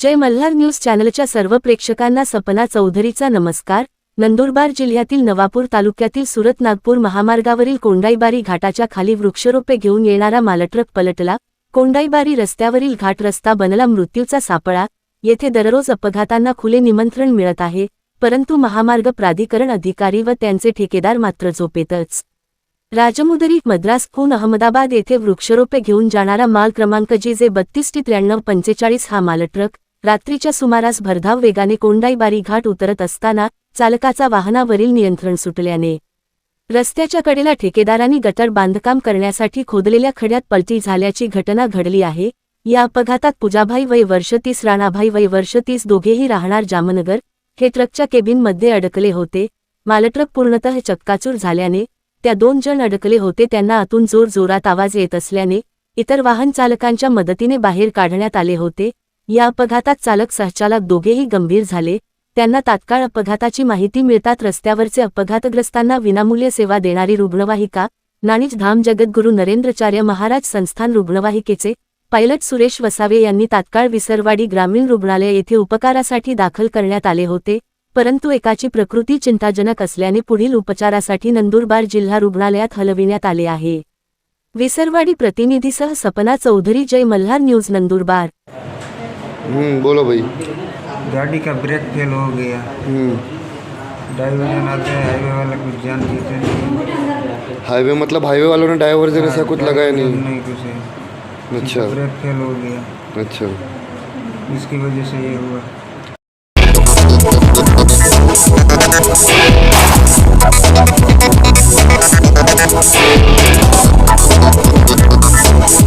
जय Malhar news चॅनलच्या सर्व प्रेक्षकांना सपना चौधरीचा नमस्कार. नंदुरबार जिल्ह्यातील नवापूर तालुक्यातील सुरत नागपूर महामार्गावरील कोंडाईबारी घाटाच्या खाली वृक्षरोपे घेऊन येणारा मालट्रक पलटला. कोंडाईबारी रस्त्यावरील घाट रस्ता बनला. मृत्यूचा सापळा. येथे दररोज अपघातांना खुले निमंत्रण मिळत आहे. परंतु महामार्ग प्राधिकरण अधिकारी व त्यांचे ठेकेदार मात्र झोपेतच. राजमुदरी मद्रासहून अहमदाबाद येथे वृक्षरोपे घेऊन जाणारा माल क्रमांक जी जे बत्तीस टी त्र्याण्णव पंचेचाळीस हा मालट्रक रात्रीच्या सुमारास भरधाव वेगाने कोंडाईबारी घाट उतरत असताना चालकाचा वाहनावरील नियंत्रण सुटल्याने रस्त्याच्या कडेला ठेकेदारांनी गटर बांधकाम करण्यासाठी खोदलेल्या खड्यात पलटी झाल्याची घटना घडली आहे. या अपघातात पूजाभाई वय वर्ष तीस राणाभाई वय वर्ष तीस दोघेही राहणार जामनगर. हे ट्रकच्या केबिनमध्ये अडकले होते. मालट्रक पूर्णतः चक्काचूर झाल्याने त्या दोन जण अडकले होते. त्यांना आतून जोर जोरात आवाज येत असल्याने इतर वाहन चालकांच्या मदतीने बाहेर काढण्यात आले होते. या अपघातात चालक सहचालक दोघेही गंभीर झाले. त्यांना तात्काळ अपघाताची माहिती मिळतात रस्त्यावरचे अपघातग्रस्तांना विनामूल्य सेवा देणारी रुग्णवाहिका नाणीज धाम जगद्गुरू नरेंद्रचार्य महाराज संस्थान रुग्णवाहिकेचे पायलट सुरेश वसावे यांनी तात्काळ विसरवाडी ग्रामीण रुग्णालय येथे उपकारासाठी दाखल करण्यात आले होते. परंतु एकाची प्रकृती चिंताजनक असल्याने पुढील उपचारासाठी नंदुरबार जिल्हा रुग्णालयात हलविण्यात आले आहे. विसरवाडी प्रतिनिधीसह सपना चौधरी जय मल्हार न्यूज नंदुरबार. बोलो भाई। गाड़ी का ब्रेक फेल हो गया। ड्राइवर ने ना हाईवे वाला कुछ जान देते नहीं हाईवे मतलब हाईवे वालों ने ड्राइवर से ऐसा कुछ लगाया नहीं। नहीं कुछ अच्छा। ब्रेक फेल हो गया। अच्छा। इसकी वजह से ये हुआ।